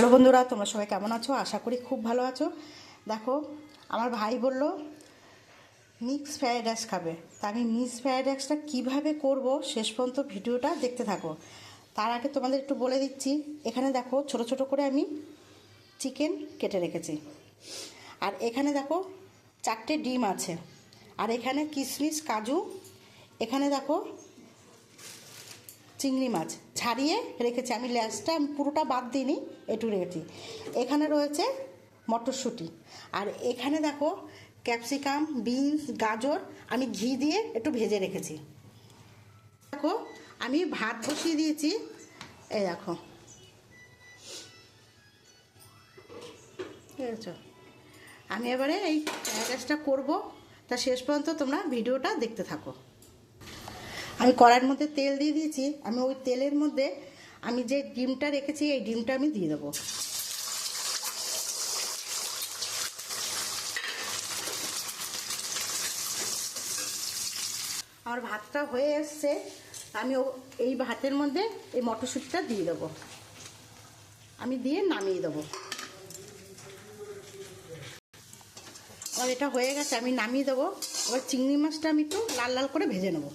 Hello বন্ধুরা, তোমরা সবাই কেমন আছো? আশা করি খুব ভালো আছো। দেখো, আমার ভাই বলল মিক্স ফ্রায়েড রাইস খাবে। তা আমি মিক্স ফ্রায়েড রাইসটা কীভাবে করব শেষ পর্যন্ত ভিডিওটা দেখতে থাকো। তার আগে তোমাদের একটু বলে দিচ্ছি, এখানে দেখো ছোট ছোট করে আমি চিকেন কেটে রেখেছি। আর এখানে দেখো চারটে ডিম আছে। আর এখানে কিশমিশ কাজু, এখানে দেখো চিংড়ি মাছ। ছাড়িয়ে রেখেছি। আমি ল্যাসটা আমি পুরোটা বাদ দিইনি, একটু রেখেছি। এখানে রয়েছে মটরশুঁটি। আর এখানে দেখো, ক্যাপসিকাম, বিনস, গাজর আমি ঘি দিয়ে একটু ভেজে রেখেছি। দেখো, আমি ভাত বসিয়ে দিয়েছি। এই দেখো। ঠিক আছে আমি এবারে এই ফ্রাইড করব। তা শেষ পর্যন্ত তোমরা ভিডিওটা দেখতে থাকো। আমি কড়াইয়ের মধ্যে তেল দিয়ে দিয়েছি, আমি ওই তেলের মধ্যে আমি যে ডিমটা রেখেছি, এই ডিমটা আমি দিয়ে দেবো। আমার ভাতটা হয়ে এসছে, আমি এই ভাতের মধ্যে এই মটরশুঁটিটা দিয়ে দেবো। আমি দিয়ে নামিয়ে দেবো। আর এটা হয়ে গেছে, আমি নামিয়ে দেবো। এবার চিংড়ি মাছটা আমি একটু লাল লাল করে ভেজে নেব।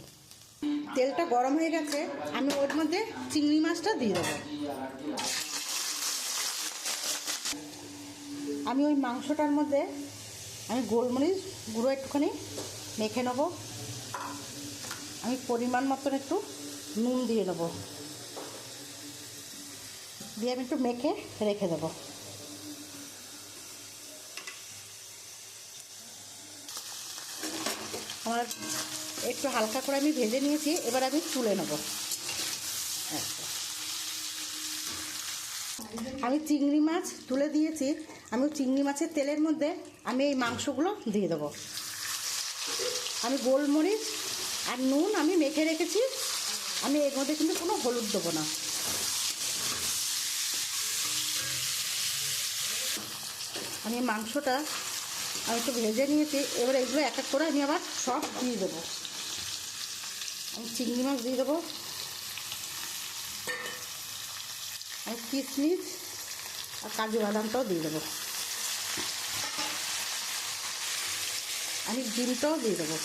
তেলটা গরম হয়ে গেছে, আমি ওর মধ্যে চিংড়ি মাছটা দিয়ে দেবো। আমি ওই মাংসটার মধ্যে আমি গোলমরিচ গুঁড়ো একটুখানি মেখে নেব। আমি পরিমাণ মতন একটু নুন দিয়ে দেবো। দিয়ে আমি একটু মেখে রেখে দেবো। আমার একটু হালকা করে আমি ভেজে নিয়েছি, এবার আমি তুলে নেব। আমি চিংড়ি মাছ তুলে দিয়েছি, আমি চিংড়ি মাছের তেলের মধ্যে আমি এই মাংসগুলো দিয়ে দেবো। আমি গোলমরিচ আর নুন আমি মেখে রেখেছি, আমি এর মধ্যে কিন্তু কোনো হলুদ দেবো না। আমি মাংসটা আমি একটু ভেজে নিয়েছি, এবার এগুলো এক এক করে আমি আবার সব দিয়ে দেবো। আমি চিংড়ি মাছ দিয়ে দেবো। আমি কিশমিশ আর কাজু বাদামটাও দিয়ে দেবো। আমি ডিমটাও দিয়ে দেবো।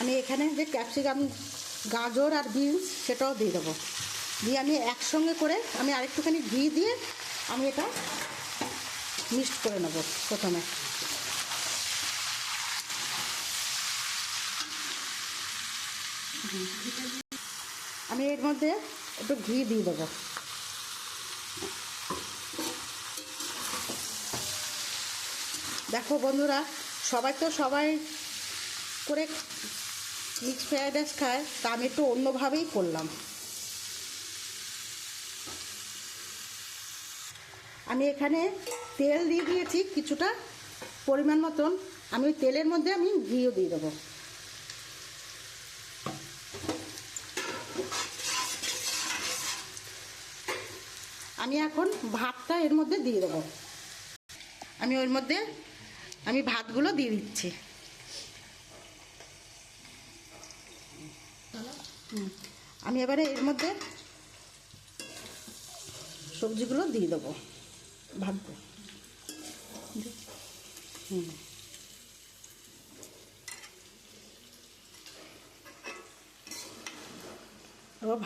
আমি এখানে যে ক্যাপসিকাম, গাজর আর বিনস সেটাও দিয়ে দেবো। দিয়ে আমি একসঙ্গে করে আমি আরেকটুখানি ঘি দিয়ে আমি এটা মিক্সড করে নেব প্রথমে। আমি এর মধ্যে একটু ঘি দিয়ে দেবো। দেখো বন্ধুরা, সবাই তো সবাই করে মিক্স ফ্রাইড রাইস খায়, তা আমি একটু অন্যভাবেই করলাম। আমি এখানে তেল দিয়ে দিয়েছি কিছুটা পরিমাণ মতন। আমি তেলের মধ্যে আমি ঘিও দিয়ে দেবো। আমি এখন ভাতটা এর মধ্যে দিয়ে দেবো। আমি ওর মধ্যে, আমি ভাতগুলো দিয়ে দিচ্ছি। আমি এবারে এর মধ্যে সবজিগুলো দিয়ে দেবো, ভাতগুলো। হুম।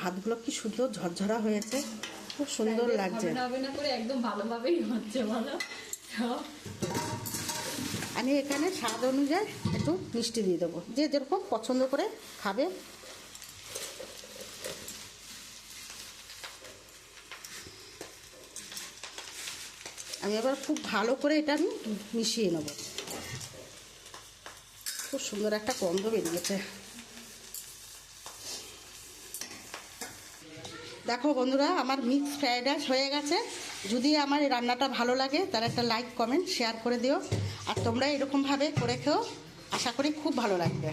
ভাতগুলো কি সুন্দর ঝরঝরা হয়েছে? খুব সুন্দর লাগছে। হবে না করে একদম ভালোভাবেই হচ্ছে বলো। আমি এখানে স্বাদ অনুযায়ী একটু মিষ্টি দিয়ে দেবো। যে যেরকম পছন্দ করে খাবে। আমি এবার খুব ভালো করে এটা আমি মিশিয়ে নেব। খুব সুন্দর একটা গন্ধ বেরিয়েছে। দেখো বন্ধুরা, আমার মিক্স ফ্রাইড রাইস হয়ে গেছে। যদি আমার এই রান্নাটা ভালো লাগে, তাহলে একটা লাইক কমেন্ট শেয়ার করে দিও। আর তোমরা এরকমভাবে করে খেও। আশা করি খুব ভালো লাগবে।